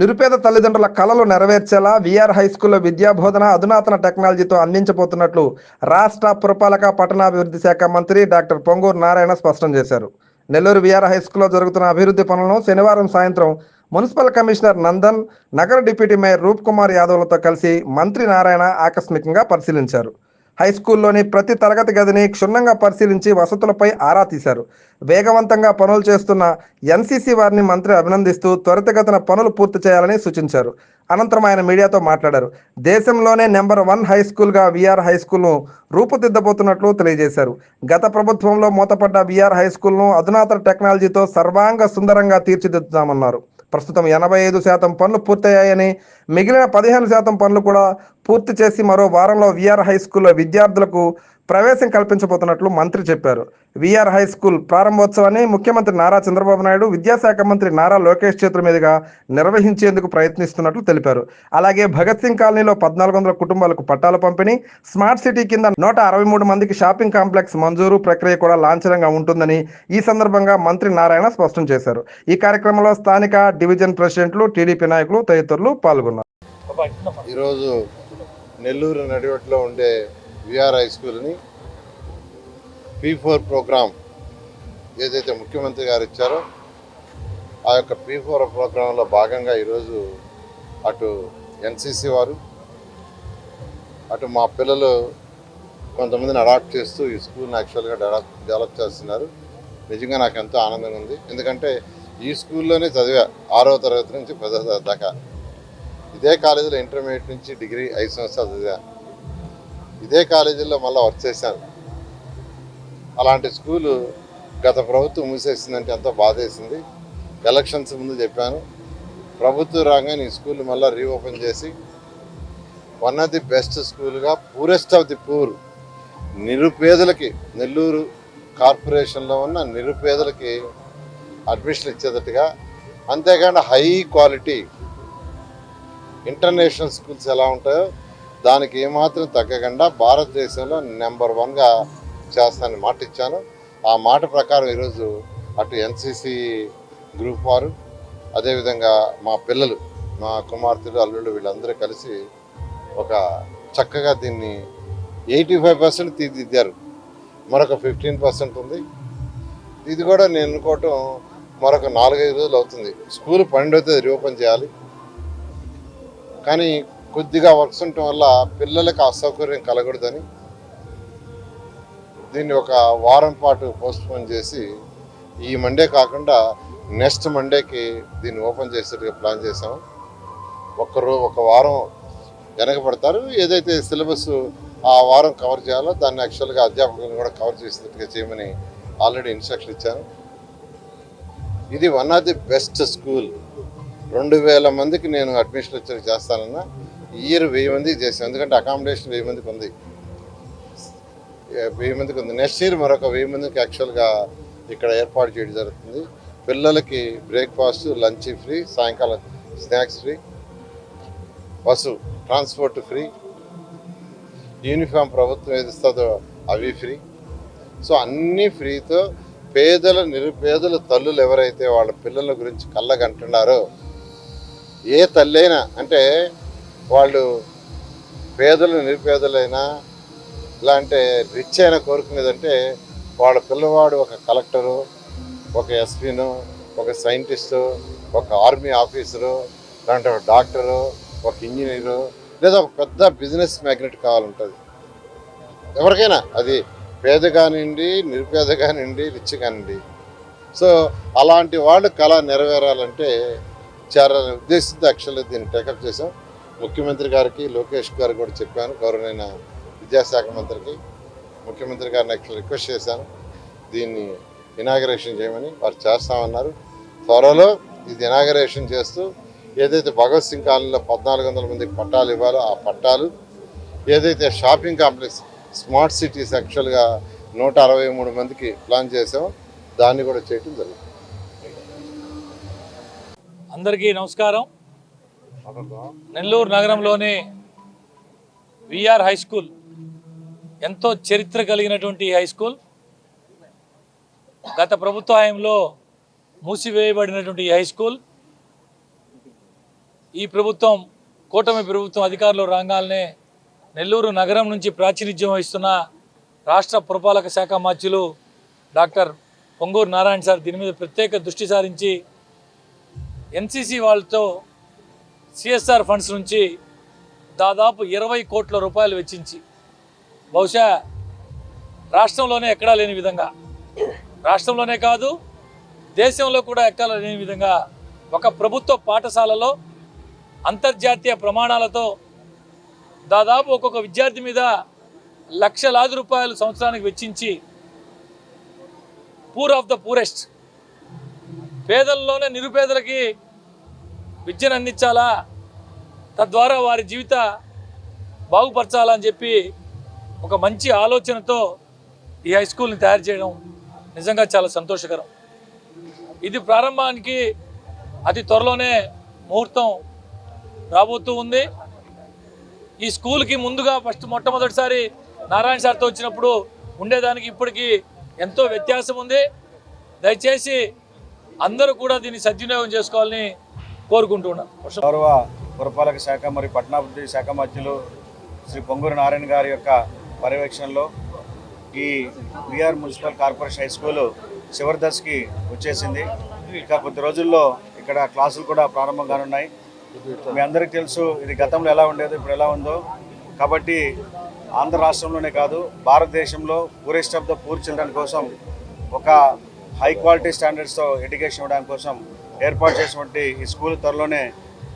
నిరుపేద తల్లిదండ్రుల కళలు నెరవేర్చేలా విఆర్ హై స్కూల్లో విద్యాబోధన అధునాతన టెక్నాలజీతో అందించబోతున్నట్లు రాష్ట్ర పురపాలక పట్టణాభివృద్ధి శాఖ మంత్రి డాక్టర్ పొంగూరు నారాయణ స్పష్టం చేశారు. నెల్లూరు విఆర్ హై స్కూల్లో జరుగుతున్న అభివృద్ధి పనులను శనివారం సాయంత్రం మున్సిపల్ కమిషనర్ నందన్ నగర డిప్యూటీ మేయర్ రూప్ కుమార్ యాదవ్లతో కలిసి మంత్రి నారాయణ ఆకస్మికంగా పరిశీలించారు. హై స్కూల్లోని ప్రతి తరగతి గదిని క్షుణ్ణంగా పరిశీలించి వసతులపై ఆరా తీశారు. వేగవంతంగా పనులు చేస్తున్న ఎన్సీసీ వారిని మంత్రి అభినందిస్తూ త్వరితగతిన పనులు పూర్తి చేయాలని సూచించారు. అనంతరం ఆయన మీడియాతో మాట్లాడారు. దేశంలోనే నెంబర్ వన్ హై స్కూల్గా విఆర్ హై స్కూల్ను రూపుదిద్దబోతున్నట్లు తెలియజేశారు. గత ప్రభుత్వంలో మూతపడ్డ విఆర్ హై స్కూల్ను అధునాతన టెక్నాలజీతో సర్వాంగ సుందరంగా తీర్చిదిద్దుతామన్నారు. ప్రస్తుతం ఎనభై ఐదు శాతం పనులు పూర్తయ్యాయని మిగిలిన పదిహేను శాతం పనులు కూడా పూర్తి చేసి మరో వారంలో విఆర్ హై స్కూల్లో విద్యార్థులకు ప్రవేశం కల్పించబోతున్నట్లు మంత్రి చెప్పారు. విఆర్ హై స్కూల్ ప్రారంభోత్సవాన్ని ముఖ్యమంత్రి నారా చంద్రబాబు నాయుడు విద్యాశాఖ మంత్రి నారా లోకేష్ చేతుల మీదుగా నిర్వహించేందుకు ప్రయత్నిస్తున్నట్లు తెలిపారు. అలాగే భగత్ సింగ్ కాలనీలో పద్నాలుగు వందల కుటుంబాలకు పట్టాల పంపిణీ స్మార్ట్ సిటీ కింద నూట అరవై మూడు మందికి షాపింగ్ కాంప్లెక్స్ మంజూరు ప్రక్రియ కూడా లాంఛనంగా ఉంటుందని ఈ సందర్భంగా మంత్రి నారాయణ స్పష్టం చేశారు. ఈ కార్యక్రమంలో స్థానిక డివిజన్ ప్రెసిడెంట్లు టీడీపీ నాయకులు తదితరులు పాల్గొన్నారు. ఈరోజు నెల్లూరు నడివట్లో ఉండే విఆర్ హై స్కూల్ని పీ ఫోర్ ప్రోగ్రామ్ ఏదైతే ముఖ్యమంత్రి గారు ఇచ్చారో ఆ యొక్క పీ ఫోర్ ప్రోగ్రాంలో భాగంగా ఈరోజు అటు ఎన్సీసీ వారు అటు మా పిల్లలు కొంతమందిని అడాప్ట్ చేస్తూ ఈ స్కూల్ని యాక్చువల్గా డెవలప్ డెవలప్ చేస్తున్నారు. నిజంగా నాకు ఎంతో ఆనందంగా ఉంది. ఎందుకంటే ఈ స్కూల్లోనే చదివా ఆరో తరగతి నుంచి పదో తరగతి దాకా. ఇదే కాలేజీలో ఇంటర్మీడియట్ నుంచి డిగ్రీ ఐదు సంవత్సరాలు చదివా. ఇదే కాలేజీలో మళ్ళీ వర్క్ చేశాను. అలాంటి స్కూలు గత ప్రభుత్వం మూసేసిందంటే ఎంతో బాధేసింది. ఎలక్షన్స్ ముందు చెప్పాను. ప్రభుత్వం రాగానే ఈ స్కూల్ మళ్ళీ రీఓపెన్ చేసి వన్ ఆఫ్ ది బెస్ట్ స్కూల్గా పూరెస్ట్ ఆఫ్ ది పూర్ నిరుపేదలకి నెల్లూరు కార్పొరేషన్లో ఉన్న నిరుపేదలకి అడ్మిషన్ ఇచ్చేటట్టుగా అంతేకాకుండా హై క్వాలిటీ ఇంటర్నేషనల్ స్కూల్స్ ఎలా ఉంటాయో దానికి ఏమాత్రం తగ్గకుండా భారతదేశంలో నెంబర్ వన్గా చేస్తానని మాట ఇచ్చాను. ఆ మాట ప్రకారం ఈరోజు అటు ఎన్సిసి గ్రూప్ వారు అదేవిధంగా మా పిల్లలు మా కుమార్తెలు అల్లుళ్ళు వీళ్ళందరూ కలిసి ఒక చక్కగా దీన్ని ఎయిటీ ఫైవ్ పర్సెంట్ తీర్చిదిద్దారు. మరొక ఫిఫ్టీన్ పర్సెంట్ ఉంది. ఇది కూడా నేను అనుకోవటం మరొక నాలుగైదు రోజులు అవుతుంది. స్కూల్ పన్నెండవ తేదీ రీఓపెన్ చేయాలి. కానీ కొద్దిగా వర్క్స్ ఉండటం వల్ల పిల్లలకు అసౌకర్యం కలగకూడదని దీన్ని ఒక వారం పాటు పోస్ట్పోన్ చేసి ఈ మండే కాకుండా నెక్స్ట్ మండేకి దీన్ని ఓపెన్ చేసేట్టుగా ప్లాన్ చేసాము ఒక్కరో ఒక వారం వెనకబడతారు. ఏదైతే సిలబస్ ఆ వారం కవర్ చేయాలో దాన్ని యాక్చువల్గా అధ్యాపకులను కూడా కవర్ చేసేటట్టుగా చేయమని ఆల్రెడీ ఇన్స్ట్రక్షన్ ఇచ్చాను. ఇది one of the best school. రెండు వేల మందికి నేను అడ్మిషన్ వచ్చి చేస్తానన్నా ఇయర్ వెయ్యి మందికి చేశాను ఎందుకంటే అకామిడేషన్ వెయ్యి మందికి ఉంది. వెయ్యి మందికి ఉంది. నెక్స్ట్ ఇయర్ మరొక వెయ్యి మందికి యాక్చువల్గా ఇక్కడ ఏర్పాటు చేయడం జరుగుతుంది. పిల్లలకి బ్రేక్ఫాస్ట్ లంచ్ ఫ్రీ సాయంకాలం snacks free bus transport free uniform ప్రభుత్వం ఏది ఇస్తుందో అవి ఫ్రీ సో అన్నీ ఫ్రీతో పేదల నిరుపేదల తల్లులు ఎవరైతే వాళ్ళ పిల్లల గురించి కళ్ళగంటున్నారో ఏ తల్లైనా అంటే వాళ్ళు పేదలు నిరుపేదలైనా ఇలా అంటే రిచ్ అయినా కోరుకునేదంటే వాళ్ళ పిల్లవాడు ఒక కలెక్టరు ఒక ఎస్పీను ఒక సైంటిస్టు ఒక ఆర్మీ ఆఫీసరు లేదంటే ఒక డాక్టరు ఒక ఇంజనీరు లేదా ఒక పెద్ద బిజినెస్ మ్యాగ్నెట్ కావాలంటుంది. ఎవరికైనా అది పేద కానివ్వండి నిరుపేద కానివ్వండి రిచ్ కానివ్వండి. సో అలాంటి వాళ్ళు కళ నెరవేరాలంటే చాలా ఉద్దేశంతో యాక్చువల్గా దీన్ని టేకప్ చేసాం ముఖ్యమంత్రి గారికి లోకేష్ గారు కూడా చెప్పాను గౌరవనైన విద్యాశాఖ మంత్రికి. ముఖ్యమంత్రి గారిని యాక్చువల్ రిక్వెస్ట్ చేశాను. దీన్ని ఇనాగరేషన్ చేయమని వారు చేస్తామన్నారు. త్వరలో ఇది ఇనాగరేషన్ చేస్తూ ఏదైతే భగత్ సింగ్ కాలనీలో పద్నాలుగు వందల మందికి పట్టాలు ఇవ్వాలో ఆ పట్టాలు ఏదైతే షాపింగ్ కాంప్లెక్స్ స్మార్ట్ సిటీస్ యాక్చువల్గా నూట అరవై మూడు మందికి ప్లాన్ చేసామో దాన్ని కూడా చేయటం జరిగింది అందరికీ నమస్కారం. నెల్లూరు నగరంలోని విఆర్ హై స్కూల్. ఎంతో చరిత్ర కలిగినటువంటి ఈ హై స్కూల్. గత ప్రభుత్వ హయాంలో మూసివేయబడినటువంటి ఈ హై స్కూల్. ఈ ప్రభుత్వం కూటమి ప్రభుత్వం అధికారులు రాగానే నెల్లూరు నగరం నుంచి ప్రాతినిధ్యం వహిస్తున్న రాష్ట్ర పురపాలక శాఖ మాధ్యులు డాక్టర్ పొంగూరు నారాయణ సార్ దీని మీద ప్రత్యేక దృష్టి సారించి ఎన్సీసీ వాళ్ళతో సిఎస్ఆర్ ఫండ్స్ నుంచి దాదాపు ఇరవై కోట్ల రూపాయలు వెచ్చించి బహుశా రాష్ట్రంలోనే ఎక్కడా లేని విధంగా. రాష్ట్రంలోనే కాదు దేశంలో కూడా ఎక్కడా లేని విధంగా ఒక ప్రభుత్వ పాఠశాలలో అంతర్జాతీయ ప్రమాణాలతో దాదాపు ఒక్కొక్క విద్యార్థి మీద లక్షలాది రూపాయలు సంవత్సరానికి వెచ్చించి పూర్ ఆఫ్ ద పూరెస్ట్ పేదల్లోనే నిరుపేదలకి విద్యను అందించాలా? తద్వారా వారి జీవిత బాగుపరచాలని చెప్పి ఒక మంచి ఆలోచనతో ఈ హై స్కూల్ని తయారు చేయడం నిజంగా చాలా సంతోషకరం. ఇది ప్రారంభానికి అతి త్వరలోనే ముహూర్తం రాబోతూ ఉంది. ఈ స్కూల్కి ముందుగా ఫస్ట్ మొట్టమొదటిసారి నారాయణ సార్తో వచ్చినప్పుడు ఉండేదానికి ఇప్పటికీ ఎంతో వ్యత్యాసం ఉంది. దయచేసి అందరూ కూడా దీన్ని సద్వినియోగం చేసుకోవాలని కోరుకుంటున్నాను గౌరవ పురపాలక శాఖ మరియు పట్టణాభివృద్ధి శాఖ మధ్యలో శ్రీ పొంగూరు నారాయణ గారి యొక్క పర్యవేక్షణలో ఈ VR municipal corporation high school చివరి దశకి వచ్చేసింది. ఇంకా కొద్ది రోజుల్లో ఇక్కడ క్లాసులు కూడా ప్రారంభం కానున్నాయి. మీ అందరికీ తెలుసు ఇది గతంలో ఎలా ఉండేదో ఇప్పుడు ఎలా ఉందో. కాబట్టి ఆంధ్ర రాష్ట్రంలోనే కాదు భారతదేశంలో poorest of the poor children కోసం ఒక హై క్వాలిటీ స్టాండర్డ్స్తో ఎడ్యుకేషన్ ఇవ్వడానికి కోసం ఏర్పాటు చేసినటువంటి ఈ స్కూల్ త్వరలోనే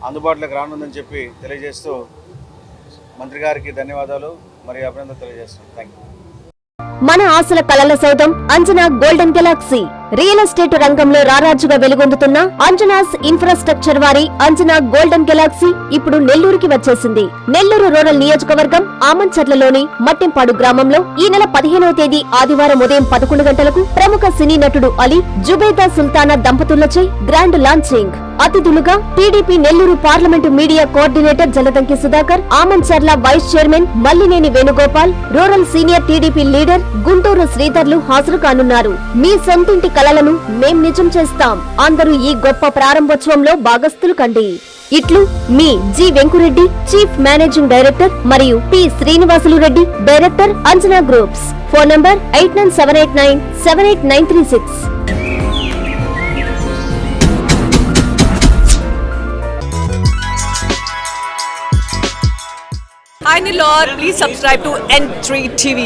అందుబాటులోకి రానుందని చెప్పి తెలియజేస్తూ మంత్రి గారికి ధన్యవాదాలు మరియు అభినందనలు తెలియజేస్తున్నాను థ్యాంక్ యూ మన ఆశల కళల సౌధం Anjana golden galaxy. Real estate రంగంలో రారాజుగా వెలుగొందుతున్న అంజనాస్ ఇన్ఫ్రాస్ట్రక్చర్ వారి అంజనా గోల్డెన్ గెలాక్సీ ఇప్పుడు నెల్లూరుకి వచ్చేసింది. నెల్లూరు రూరల్ నియోజకవర్గం ఆమంచర్లలోని మట్టింపాడు గ్రామంలో ఈ నెల పదిహేనవ తేదీ ఆదివారం ఉదయం పదకొండు గంటలకు ప్రముఖ సినీ నటుడు అలీ జుబేదా సుల్తానా దంపతులచే గ్రాండ్ లాంచింగ్. అతిథులుగా TDP Nellore parliament media coordinator Jaladanki Sudhakar Amancharla vice chairman Mallineni Venugopal rural senior TDP leader Guntur శ్రీధర్లు హాజరు కానున్నారు. మీ సొంతింటి కలలను మేం నిజం చేస్తాం. అందరూ ఈ గొప్ప ప్రారంభోత్సవంలో భాగస్థులు కండి. ఇట్లు మీ G. Venkureddy chief managing director మరియు P. Srinivasulu Reddy director Anjana groups. Phone number eight nine seven eight nine seven eight nine three six. Hi Nilor, please subscribe to N3 TV.